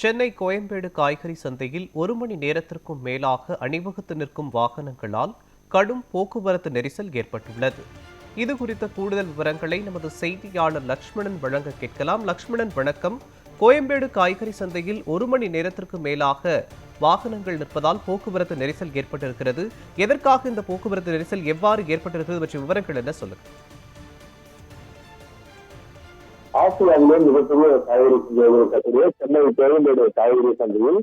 சென்னை கோயம்பேடு காய்கறி சந்தையில் ஒரு மணி நேரத்திற்கும் மேலாக அணிவகுத்து நிற்கும் வாகனங்களால் கடும் போக்குவரத்து நெரிசல் ஏற்பட்டுள்ளது. இது குறித்த கூடுதல் விவரங்களை நமது செய்தியாளர் லக்ஷ்மணன் வழங்க கேட்கலாம். லக்ஷ்மணன் வணக்கம். கோயம்பேடு காய்கறி சந்தையில் ஒரு மணி நேரத்திற்கு மேலாக வாகனங்கள் நிற்பதால் போக்குவரத்து நெரிசல் ஏற்பட்டிருக்கிறது. எதற்காக இந்த போக்குவரத்து நெரிசல் எவ்வாறு ஏற்பட்டிருக்கிறது பற்றிய விவரங்கள் என்ன சொல்லுங்க. ஆசியாவிலே மிகப்பெரிய காய்கறி சந்தை இருக்கக்கூடிய சென்னை கோயம்பேடு காய்கறி சந்தையில்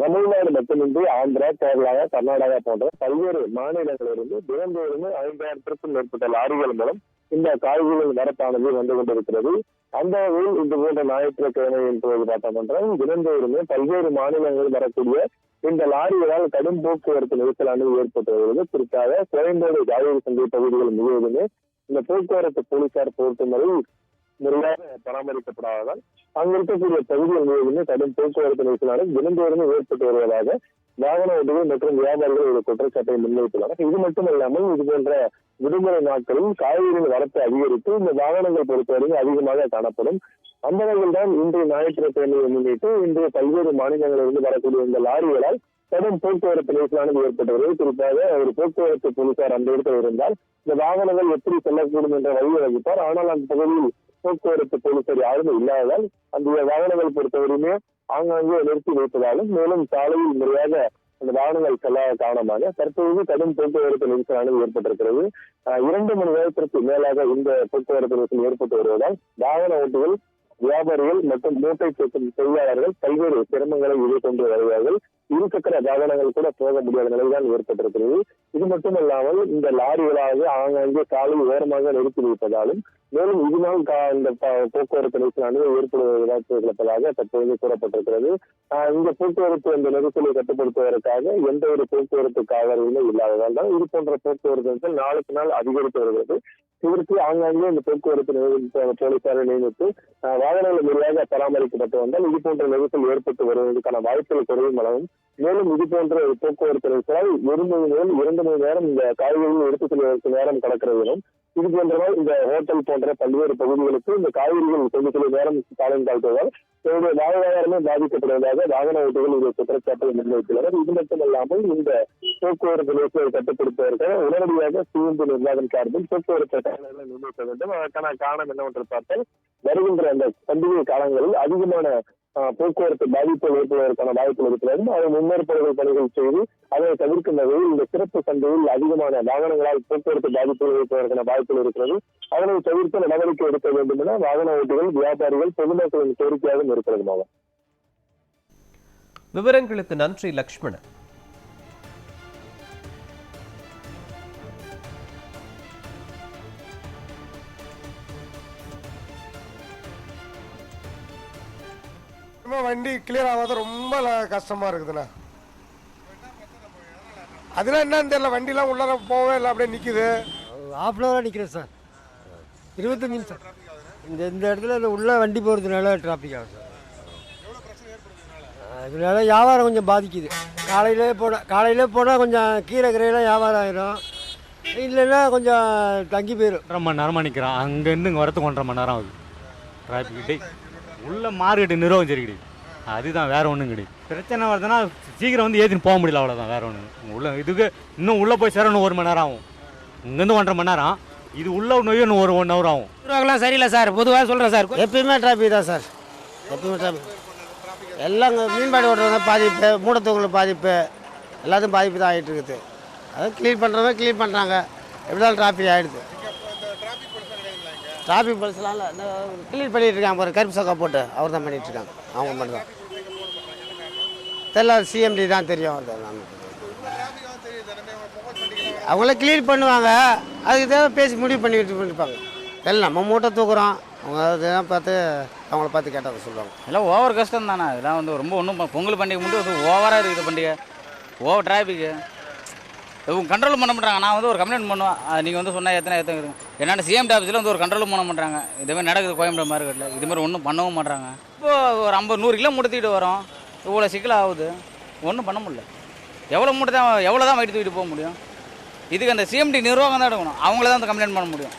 தமிழ்நாடு மட்டுமின்றி ஆந்திரா கேரளா கர்நாடகா போன்ற பல்வேறு மாநிலங்களிலிருந்து தினந்தோறும் ஐந்தாயிரத்திற்கும் மேற்பட்ட லாரிகள் மூலம் இந்த காய்கறிகள் வரத்தானது வந்து கொண்டிருக்கிறது. அந்த வகையில் இது போன்ற ஞாயிற்றுக்கிழமை என்பது பார்த்தோம் என்றால் தினந்தோறுமே பல்வேறு மாநிலங்களில் வரக்கூடிய இந்த லாரிகளால் கடும் போக்குவரத்து நெரிசலானது ஏற்பட்டு வருகிறது. குறிப்பாக கோயம்பேடு காய்கறி சந்தை பகுதிகள் முழுவதுமே இந்த போக்குவரத்து போலீசார் பொறுத்தவரை முறையாக பராமரிக்கப்படாததால் அங்கு இருக்கக்கூடிய பகுதிகள் முழுவதுமே கடும் போக்குவரத்து நெரிசலான தினந்தோறுமே ஏற்பட்டு வருவதாக வாகன ஓட்டுகள் மற்றும் வியாபாரிகள் ஒரு குற்றச்சாட்டை முன்வைத்துள்ளனர். இது மட்டுமல்லாமல் இது போன்ற விடுமுறை நாட்களில் காய்கறிகள் வரத்து அதிகரித்து இந்த வாகனங்கள் பொறுத்தவரை அதிகமாக காணப்படும். அந்த வகையில் தான் இன்றைய ஞாயிற்றுக்கிழமையை முன்னிட்டு இன்று பல்வேறு மாநிலங்களிலிருந்து வரக்கூடிய இந்த லாரிகளால் கடும் போக்குவரத்து நெரிசலானது ஏற்பட்டு வருவது குறிப்பாக ஒரு போக்குவரத்து போலீசார் அந்த இடத்தில் இருந்தால் இந்த வாகனங்கள் எப்படி செல்லக்கூடும் என்ற வழியை வகிப்பார். ஆனால் அந்த பகுதியில் போக்குவரத்து போலீசார் யாருமே இல்லாததால் அந்த வாகனங்கள் பொறுத்தவரையுமே ஆங்காங்கே நிறுத்தி வைப்பதாலும் மேலும் சாலையில் முறையாக அந்த வாகனங்கள் செல்லாத காரணமாக தற்போது கடும் போக்குவரத்து நெரிசலானது ஏற்பட்டிருக்கிறது. ஆஹ் இரண்டு மணி நேரத்திற்கு மேலாக இந்த போக்குவரத்து நெரிசல் ஏற்பட்டு வருவதால் வாகன ஓட்டுகள் வியாபாரிகள் மற்றும் மூட்டை தூக்கும் தொழிலாளர்கள் பல்வேறு சிரமங்களை எதிர்கொண்டு வருகிறார்கள் இருசக்கர வாகனங்கள் கூட போக முடியாத நிலைதான் ஏற்பட்டிருக்கிறது. இது மட்டுமல்லாமல் இந்த லாரிகளாக ஆங்காங்கே சாலை ஓரமாக நிறுத்தி வைப்பதாலும் மேலும் இதனால் இந்த போக்குவரத்து நெரிசலானது ஏற்படுவதாக தற்போது கூறப்பட்டிருக்கிறது. இந்த போக்குவரத்து இந்த நெரிசலை கட்டுப்படுத்துவதற்காக எந்த ஒரு போக்குவரத்து காவலர்களுமே இல்லாததால் தான் இது போன்ற போக்குவரத்து நாளுக்கு நாள் அதிகரித்து வருகிறது. இதற்கு ஆங்காங்கே இந்த போக்குவரத்து போலீசாரை நியமித்து வாகனங்கள் முறையாக பராமரிக்கப்பட்டு வந்தால் இது போன்ற நெரிசல் ஏற்பட்டு வருவதற்கான வாய்ப்புகள் குறையும் அளவும் மேலும் இது போன்ற ஒரு போக்குவரத்து நெரிசலால் ஒரு மணி நேரம் இரண்டு மணி நேரம் இந்த காய்கறிகள் எடுத்துச் செல்வதற்கு நேரம் கடக்கிறது இது போன்றதால் இந்த ஹோட்டல் போன்ற பல்வேறு பகுதிகளுக்கு இந்த காய்கறிகள் கொண்டு செல்லும் நேரம் காலம் தாழ்த்துவதால் தன்னுடைய வாழ்வாதாரமே பாதிக்கப்படுவதாக வாகன ஓட்டிகள் இது குற்றச்சாட்டை முன்வைத்துள்ளனர். இது மட்டுமல்லாமல் இந்த போக்குவரத்து நெரிசலை கட்டுப்படுத்துவதற்காக உடனடியாக சிஎம்பி நிர்வாகம் சார்பில் போக்குவரத்து சட்டங்களை நிர்ணயிக்க வேண்டும். அதற்கான காரணம் என்னவென்று பார்த்தால் வருகின்ற அந்த பண்டிகை காலங்களில் அதிகமான போக்குவரத்து பாதிப்பு ஏற்படுவதற்கான வாய்ப்புகள் இருக்கிறது. அதை முன்னேற்பாடுகள் பணிகள் செய்து அதை தவிர்க்கும் வகையில் இந்த சிறப்பு சந்தையில் அதிகமான வாகனங்களால் போக்குவரத்து பாதிப்புகள் ஏற்படுவதற்கான வாய்ப்புகள் இருக்கிறது. அதனை தவிர்த்து நடவடிக்கை எடுக்க வேண்டும் என வாகன ஓட்டிகள் வியாபாரிகள் பொதுமக்களின் கோரிக்கையாகவும் இருக்கிறது மாவட்டம். விவரங்களுக்கு நன்றி லக்ஷ்மணன். சும்மா வண்டி கிளியர் ஆகாத ரொம்ப ல- கஷ்டமா இருக்குதுண்ணா. அதெல்லாம் என்னன்னு தெரியல வண்டிலாம் உள்ளார போகவே இல்லை அப்படியே நிற்கிது ஆஃப் அன் ஹவராக நிற்கிறேன் சார். இருபத்தஞ்சு நிமிஷம். இந்த இந்த இடத்துல இந்த உள்ள வண்டி போகிறதுனால டிராஃபிக் ஆகும் சார். இதனால வியாபாரம் கொஞ்சம் பாதிக்குது. காலையிலே போனால் காலையிலே போனால் கொஞ்சம் கீரை கீரையெல்லாம் வியாபாரம் ஆயிரும். இல்லைன்னா கொஞ்சம் தங்கி போயிடும் ஒன்றரை மணி நேரமாக நிற்கிறான் அங்கேருந்து இங்கே வரத்துக்கு ஒன்றரை மணி நேரம் ஆகுது. டிராஃபிக் உள்ள மார்க்கெட்டு நிர்வாகம் சரி கிடையாது அதுதான் வேற ஒன்றும் கிடையாது. பிரச்சனை வருதுன்னா சீக்கிரம் வந்து ஏற்றின்னு போக முடியல அவ்வளோதான் வேற ஒன்று உள்ள இதுக்கு இன்னும் உள்ளே போய் சேர இன்னும் ஒரு மணி நேரம் ஆகும். இங்கேருந்து ஒன்றரை மணி நேரம் இது உள்ள நோய் இன்னும் ஒரு ஒன் ஹவர் ஆகும். நிர்வாகம்லாம் சரியில்லை சார். பொதுவாக சொல்கிறேன் சார். எப்பயுமே டிராஃபிக் தான் சார். எப்பயுமே டிராஃபிக் எல்லாம் மீன்பாடு ஓட்டுறவங்க பாதிப்பு மூடத்தூக்கில் பாதிப்பு. எல்லாத்துக்கும் பாதிப்பு தான் ஆகிட்டு இருக்குது. அதை க்ளீன் பண்ணுறவங்க க்ளீன் பண்ணுறாங்க எப்படிதான் டிராஃபிக் ஆகிடுது டிராஃபிக் போலீஸ்லாம் இல்லை க்ளீன் பண்ணிகிட்டு இருக்காங்க பாரு கருப்பு சக்கா போட்டு. அவர் தான் பண்ணிகிட்டு இருக்காங்க அவங்க மட்டும் தான் தெரியல சிஎம்டி தான் தெரியும். அது நமக்கு. அவங்கள க்ளீன் பண்ணுவாங்க. அதுக்கு தேவை பேசி முடிவு பண்ணிக்கிட்டு பண்ணிப்பாங்க தெரியல நம்ம மூட்டை தூக்குறோம். அவங்க இதெல்லாம் பார்த்து அவங்கள பார்த்து கேட்டால் சொல்லுவாங்க. எல்லாம் ஓவர் கஷ்டம் தானே இதெல்லாம் வந்து ரொம்ப ஒன்றும் பொங்கல் பண்டிகை மட்டும் ஓவராக இருக்குது பண்டிகை. ஓவர் டிராஃபிக்கு இவங்க கண்ட்ரோல் பண்ண மாட்டாங்க நான் வந்து ஒரு கம்ப்ளைண்ட் பண்ணுவேன். நீங்கள் வந்து சொன்னால் எத்தனை எத்தனை இருக்கும் என்னென்ன சிஎம் ஆஃபீஸில் வந்து ஒரு கண்ட்ரோலும் பண்ண மாட்டாங்க இதுமாதிரி நடக்குது கோயம்புத்தூர் மார்க்கெட்டில் இதுமாதிரி ஒன்றும் பண்ணவும் மாட்டாங்க இப்போ ஒரு ஐம்பது நூறு கிலோ மூட்டை வரோம். இவ்வளோ சிக்கல் ஆகுது. ஒன்றும் பண்ண முடியல. எவ்வளோ மூட்டை தான் எவ்வளோ தான் வயிற்று தூக்கிட்டு போக முடியும்? இதுக்கு அந்த சிஎம்டி நிர்வாகம் தான் எடுக்கணும். அவங்கள தான் அந்த கம்ப்ளைண்ட் பண்ண முடியும்.